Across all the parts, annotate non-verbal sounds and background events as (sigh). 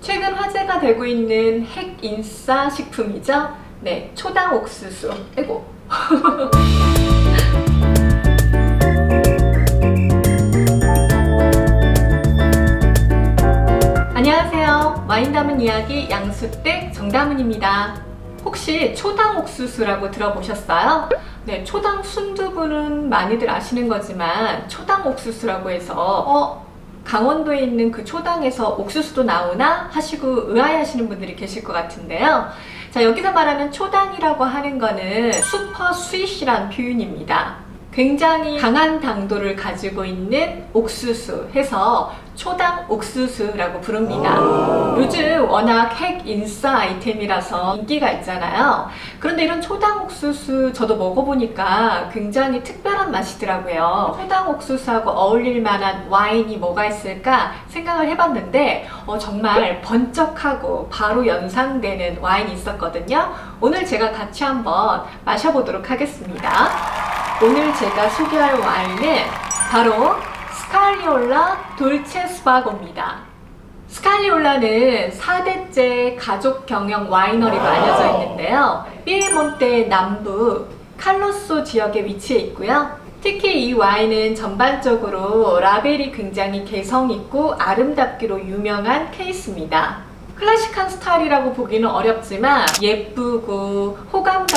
최근 화제가 되고 있는 핵 인싸 식품이죠. 네, 초당 옥수수. 아이고. (laughs) 안녕하세요. 와인 담은 이야기 양수댁 정다문입니다. 혹시 초당 옥수수라고 들어보셨어요? 네, 초당 순두부는 많이들 아시는 거지만 초당 옥수수라고 해서 어, 강원도에 있는 그 초당에서 옥수수도 나오나 하시고 의아해하시는 분들이 계실 것 같은데요. 자, 여기서 말하는 초당이라고 하는 거는 슈퍼 스윗이란 표현입니다. 굉장히 강한 당도를 가지고 있는 옥수수 해서 초당 옥수수라고 부릅니다. 요즘 워낙 핵 인싸 아이템이라서 인기가 있잖아요. 그런데 이런 초당 옥수수 저도 먹어보니까 굉장히 특별한 맛이더라고요. 초당 옥수수하고 어울릴 만한 와인이 뭐가 있을까 생각을 해봤는데 어, 정말 번쩍하고 바로 연상되는 와인이 있었거든요. 오늘 제가 같이 한번 마셔보도록 하겠습니다. 오늘 제가 소개할 와인은 바로 스칼리올라 돌체 스바고입니다. 스칼리올라는 4대째 가족 경영 와이너리로 알려져 있는데요. 피에몬테 남부 칼로소 지역에 위치해 있고요. 특히 이 와인은 전반적으로 라벨이 굉장히 개성 있고 아름답기로 유명한 케이스입니다. 클래식한 스타일이라고 보기는 어렵지만 예쁘고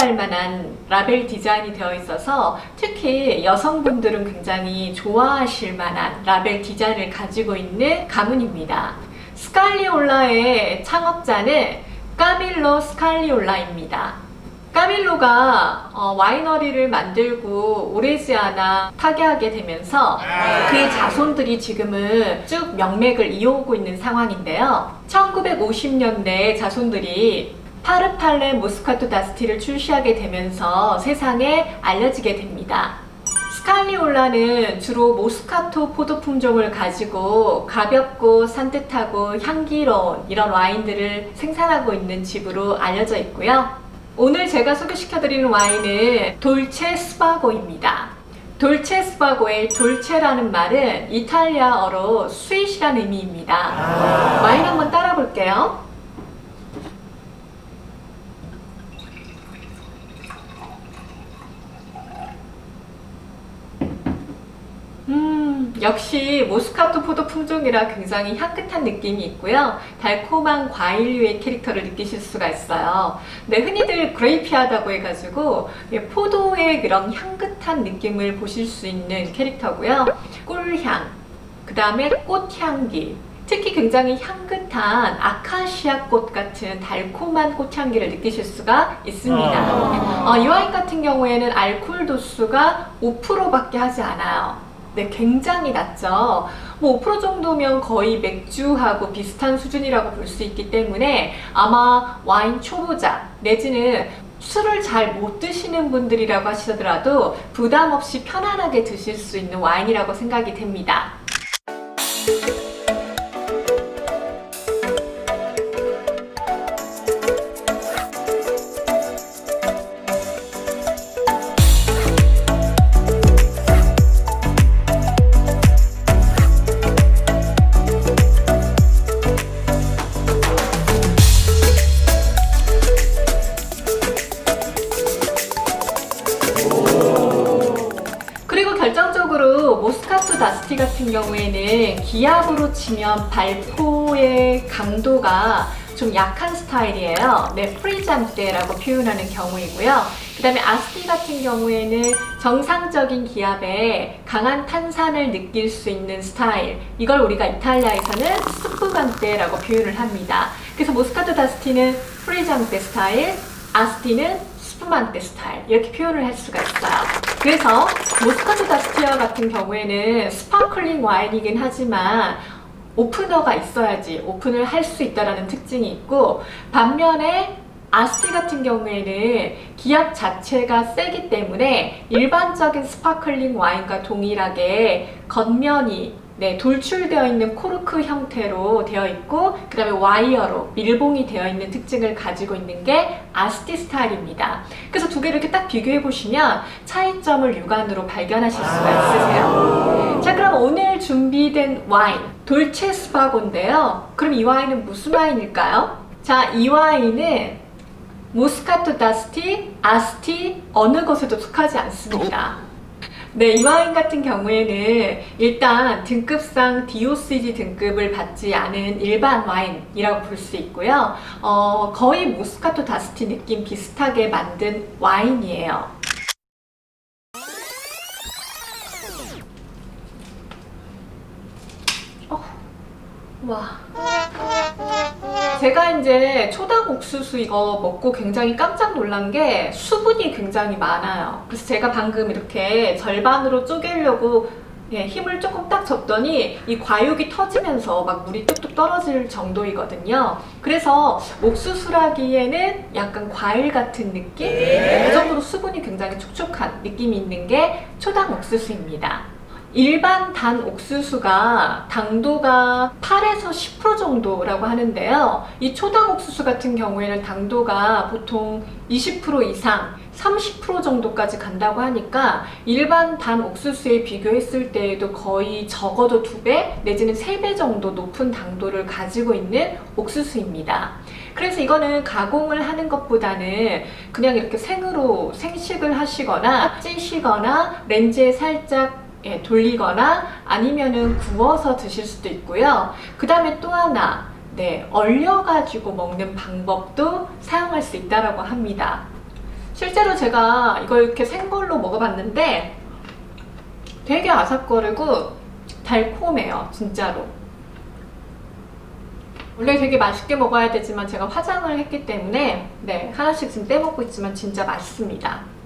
갈 만한 라벨 디자인이 되어 있어서 특히 여성분들은 굉장히 좋아하실 만한 라벨 디자인을 가지고 있는 가문입니다. 스칼리올라의 창업자는 까밀로 스칼리올라입니다. 까밀로가 어, 와이너리를 만들고 않아 타계하게 되면서 그의 자손들이 지금은 쭉 명맥을 이어오고 있는 상황인데요. 1950년대 자손들이 파르팔레 모스카토 다스티를 출시하게 되면서 세상에 알려지게 됩니다. 스칼리올라는 주로 모스카토 포도 품종을 가지고 가볍고 산뜻하고 향기로운 이런 와인들을 생산하고 있는 집으로 알려져 있고요. 오늘 제가 소개시켜드리는 와인은 돌체 스바고입니다. 돌체 스바고의 돌체라는 말은 이탈리아어로 스윗이라는 의미입니다. 와인 한번 따라 볼게요. 음, 역시 모스카토 포도 품종이라 굉장히 향긋한 느낌이 있고요. 달콤한 과일류의 캐릭터를 느끼실 수가 있어요. 네, 흔히들 그레이피하다고 해가지고 예, 포도의 그런 향긋한 느낌을 보실 수 있는 캐릭터고요. 꿀향, 그 다음에 꽃향기, 특히 굉장히 향긋한 아카시아 꽃 같은 달콤한 꽃향기를 느끼실 수가 있습니다. 어, 이 와인 같은 경우에는 알코올 도수가 5%밖에 하지 않아요. 네, 굉장히 낮죠. 뭐 5% 정도면 거의 맥주하고 비슷한 수준이라고 볼 수 있기 때문에 아마 와인 초보자 내지는 술을 잘 못 드시는 분들이라고 하시더라도 부담 없이 편안하게 드실 수 있는 와인이라고 생각이 됩니다. 경우에는 기압으로 치면 발포의 강도가 좀 약한 스타일이에요. 네, 프리잠대라고 표현하는 경우이고요. 그 다음에 아스티 같은 경우에는 정상적인 기압에 강한 탄산을 느낄 수 있는 스타일. 이걸 우리가 이탈리아에서는 스프간대라고 표현을 합니다. 그래서 모스카토 다스티는 프리잠대 스타일, 아스티는 스푸만테 스타일 이렇게 표현을 할 수가 있어요. 그래서 모스카토 다스티아 같은 경우에는 스파클링 와인이긴 하지만 오프너가 있어야지 오픈을 할 수 있다라는 특징이 있고 반면에 아스티 같은 경우에는 기압 자체가 세기 때문에 일반적인 스파클링 와인과 동일하게 겉면이 네, 돌출되어 있는 코르크 형태로 되어 있고 그 다음에 와이어로 밀봉이 되어 있는 특징을 가지고 있는 게 아스티 스타일입니다. 그래서 두 개를 이렇게 딱 비교해 보시면 차이점을 육안으로 발견하실 수가 있으세요. 자 그럼 오늘 준비된 와인 돌체 스파고인데요. 그럼 이 와인은 무슨 와인일까요? 자이 와인은 모스카토 다스티, 아스티 어느 것에도 속하지 않습니다. 네, 이 와인 같은 경우에는 일단 등급상 DOCG 등급을 받지 않은 일반 와인이라고 볼 수 있고요. 어, 거의 모스카토 다스티 느낌 비슷하게 만든 와인이에요. 어, 와. 제가 이제 초당 옥수수 이거 먹고 굉장히 깜짝 놀란 게 수분이 굉장히 많아요. 그래서 제가 방금 이렇게 절반으로 쪼개려고 예, 힘을 조금 딱 줬더니 이 과육이 터지면서 막 물이 뚝뚝 떨어질 정도이거든요. 그래서 옥수수라기에는 약간 과일 같은 느낌? 그 정도로 수분이 굉장히 촉촉한 느낌이 있는 게 초당 옥수수입니다. 일반 단 옥수수가 당도가 8에서 10% 정도라고 하는데요. 이 초당 옥수수 같은 경우에는 당도가 보통 20% 이상, 30% 정도까지 간다고 하니까 일반 단 옥수수에 비교했을 때에도 거의 적어도 2배 내지는 3배 정도 높은 당도를 가지고 있는 옥수수입니다. 그래서 이거는 가공을 하는 것보다는 그냥 이렇게 생으로 생식을 하시거나 찌시거나 렌즈에 살짝 예, 돌리거나 아니면은 구워서 드실 수도 있고요. 그 다음에 또 하나, 네, 얼려가지고 먹는 방법도 사용할 수 있다라고 합니다. 실제로 제가 이걸 이렇게 생걸로 먹어봤는데 되게 아삭거리고 달콤해요, 진짜로. 원래 되게 맛있게 먹어야 되지만 제가 화장을 했기 때문에 네, 하나씩 지금 떼먹고 있지만 진짜 맛있습니다.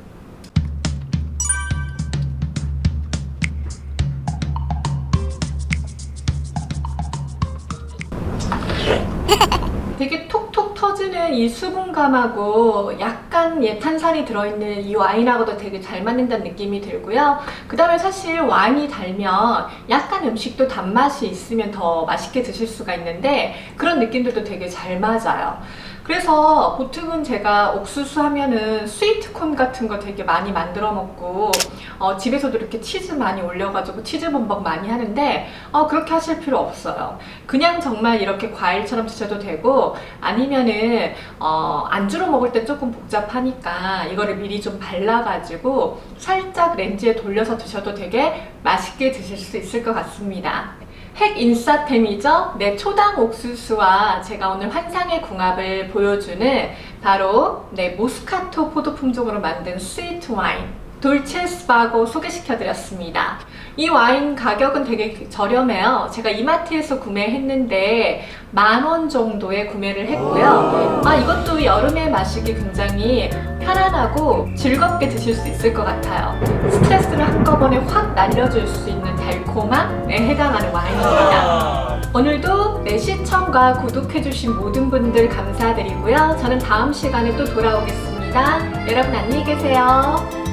(laughs) 되게 톡톡 터지는 이 수분감하고 약간 예 탄산이 들어있는 이 와인하고도 되게 잘 맞는다는 느낌이 들고요. 그 다음에 사실 와인이 달면 약간 음식도 단맛이 있으면 더 맛있게 드실 수가 있는데 그런 느낌들도 되게 잘 맞아요. 그래서 보통은 제가 옥수수 하면은 스위트콘 같은 거 되게 많이 만들어 먹고 어, 집에서도 이렇게 치즈 많이 올려가지고 치즈 범벅 많이 하는데 어, 그렇게 하실 필요 없어요. 그냥 정말 이렇게 과일처럼 드셔도 되고 아니면은 어, 안주로 먹을 때 조금 복잡하니까 이거를 미리 좀 발라가지고 살짝 렌즈에 돌려서 드셔도 되게 맛있게 드실 수 있을 것 같습니다. 핵 인싸템이죠. 네, 초당 옥수수와 제가 오늘 환상의 궁합을 보여주는 바로 네, 모스카토 포도 품종으로 만든 스위트 와인 돌체 스파고 소개시켜드렸습니다. 이 와인 가격은 되게 저렴해요. 제가 이마트에서 구매했는데 만 원 정도에 구매를 했고요. 아 이것도 여름에 마시기 굉장히 편안하고 즐겁게 드실 수 있을 것 같아요. 스트레스를 한꺼번에 확 날려줄 수 있는 달콤함에 해당하는 와인입니다. 오늘도 내 시청과 구독해주신 모든 분들 감사드리고요. 저는 다음 시간에 또 돌아오겠습니다. 여러분 안녕히 계세요.